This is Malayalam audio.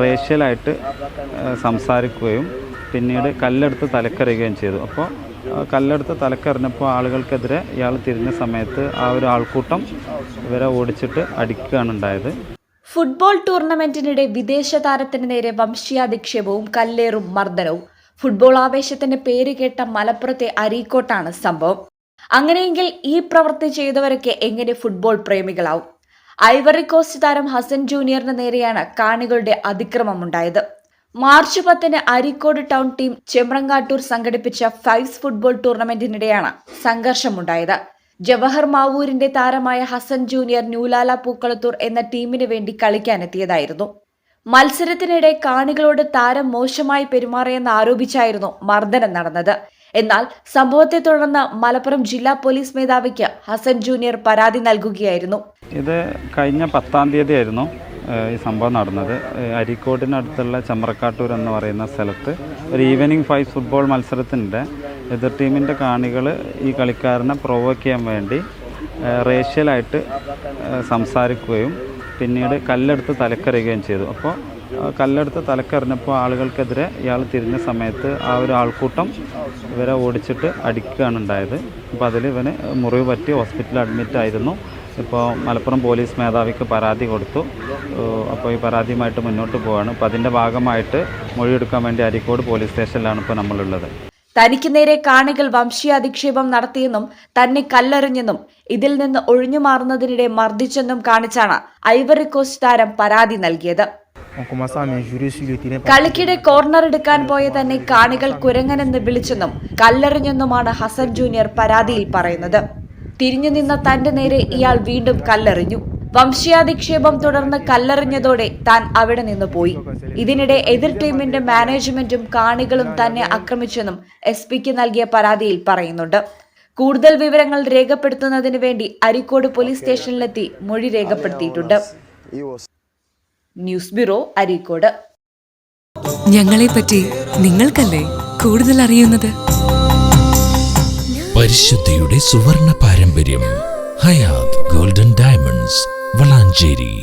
റേഷ്യലായിട്ട് സംസാരിക്കുകയും പിന്നീട് കല്ലെടുത്ത് തലക്കറിയുകയും ചെയ്തു. അപ്പോൾ കല്ലെടുത്ത് തലക്കറിഞ്ഞപ്പോൾ ആളുകൾക്കെതിരെ ഇയാൾ തിരിഞ്ഞ സമയത്ത് ആ ഒരു ആൾക്കൂട്ടം ഇവരെ ഓടിച്ചിട്ട് അടിക്കുകയാണ് ഉണ്ടായത്. ഫുട്ബോൾ ടൂർണമെന്റിനിടെ വിദേശ താരത്തിന് നേരെ വംശീയാധിക്ഷേപവും കല്ലേറും മർദ്ദനവും. ഫുട്ബോൾ ആവേശത്തിന്റെ പേര് കേട്ട മലപ്പുറത്തെ അരീക്കോട്ടാണ് സംഭവം. അങ്ങനെയെങ്കിൽ ഈ പ്രവൃത്തി ചെയ്തവരൊക്കെ എങ്ങനെ ഫുട്ബോൾ പ്രേമികളാവും? ഐവറി കോസ്റ്റ് താരം ഹസൻ ജൂനിയറിന് നേരെയാണ് കാണികളുടെ അതിക്രമമുണ്ടായത്. മാർച്ച് പത്തിന് അരിക്കോട് ടൗൺ ടീം ചെമ്പ്രങ്കാട്ടൂർ സംഘടിപ്പിച്ച ഫൈവ്സ് ഫുട്ബോൾ ടൂർണമെന്റിനിടെയാണ് സംഘർഷമുണ്ടായത്. ജവഹർ മാവൂരിന്റെ താരമായ ഹസൻ ജൂനിയർ ന്യൂലാല പൂക്കളത്തൂർ എന്ന ടീമിന് വേണ്ടി കളിക്കാനെത്തിയതായിരുന്നു. മത്സരത്തിനിടെ കാണികളോട് താരം മോശമായി പെരുമാറിയെന്ന് ആരോപിച്ചായിരുന്നു മർദ്ദനം നടന്നത്. എന്നാൽ സംഭവത്തെ തുടർന്ന് മലപ്പുറം ജില്ലാ പോലീസ് മേധാവിക്ക് ഹസൻ ജൂനിയർ പരാതി നൽകുകയായിരുന്നു. ഇത് കഴിഞ്ഞ പത്താം തീയതി ആയിരുന്നു ഈ സംഭവം നടന്നത്. അരിക്കോടിനടുത്തുള്ള ചമ്രക്കാട്ടൂർ എന്ന് പറയുന്ന സ്ഥലത്ത് ഒരു ഈവനിങ് ഫൈവ് ഫുട്ബോൾ മത്സരത്തിന്റെ എതിർ ടീമിന്റെ കാണികൾ ഈ കളിക്കാരനെ പ്രൊവോക്ക് ചെയ്യാൻ വേണ്ടി റേഷ്യലായിട്ട് സംസാരിക്കുകയും പിന്നീട് കല്ലെടുത്ത് തലക്കറിയുകയും ചെയ്തു. അപ്പോൾ കല്ലെടുത്ത് തലക്കറിഞ്ഞപ്പോൾ ആളുകൾക്കെതിരെ ഇയാൾ തിരിഞ്ഞ സമയത്ത് ആ ഒരു ആൾക്കൂട്ടം ഇവരെ ഓടിച്ചിട്ട് അടിക്കുകയാണ് ഉണ്ടായത്. അപ്പോൾ അതിൽ ഇവന് മുറിവ് പറ്റി ഹോസ്പിറ്റലിൽ അഡ്മിറ്റ് ആയിരുന്നു. ഇപ്പോൾ മലപ്പുറം പോലീസ് മേധാവിക്ക് പരാതി കൊടുത്തു. അപ്പോൾ ഈ പരാതിയുമായിട്ട് മുന്നോട്ട് പോവുകയാണ് അപ്പോൾ അതിന്റെ ഭാഗമായിട്ട് മൊഴിയെടുക്കാൻ വേണ്ടി അരിക്കോട് പോലീസ് സ്റ്റേഷനിലാണ് ഇപ്പോൾ നമ്മളുള്ളത്. തനിക്ക് നേരെ കാണികൾ വംശീയാധിക്ഷേപം നടത്തിയെന്നും തന്നെ കല്ലെറിഞ്ഞെന്നും ഇതിൽ നിന്ന് ഒഴിഞ്ഞു മാറുന്നതിനിടെ മർദ്ദിച്ചെന്നും കാണിച്ചാണ് ഐവറി കോസ്റ്റ് താരം പരാതി നൽകിയത്. കളിക്കിടെ കോർണർ എടുക്കാൻ പോയ തന്നെ കാണികൾ കുരങ്ങനെന്ന് വിളിച്ചെന്നും കല്ലെറിഞ്ഞെന്നുമാണ് ഹസൻ ജൂനിയർ പരാതിയിൽ പറയുന്നത്. തിരിഞ്ഞു നിന്ന തന്റെ നേരെ ഇയാൾ വീണ്ടും കല്ലെറിഞ്ഞു. വംശീയാധിക്ഷേപം തുടർന്ന് കല്ലെറിഞ്ഞതോടെ താൻ അവിടെ നിന്ന് പോയി. ഇതിനിടെ എതിർ ടീമിന്റെ മാനേജ്മെന്റും കാണികളും തന്നെ ആക്രമിച്ചെന്നും എസ് പിക്ക് നൽകിയ പരാതിയിൽ പറയുന്നുണ്ട്. കൂടുതൽ വിവരങ്ങൾ രേഖപ്പെടുത്തുന്നതിന് വേണ്ടി അരിക്കോട് പോലീസ് സ്റ്റേഷനിലെത്തി മൊഴി രേഖപ്പെടുത്തിയിട്ടുണ്ട്. News bureau Areekode. ഞങ്ങളെ പറ്റി നിങ്ങൾക്കല്ലേ കൂടുതൽ അറിയുന്നത്? പരിശുദ്ധിയുടെ സുവർണ പാരമ്പര്യം ഹയാത് ഗോൾഡൻ ഡയമണ്ട്സ് വളാഞ്ചേരി.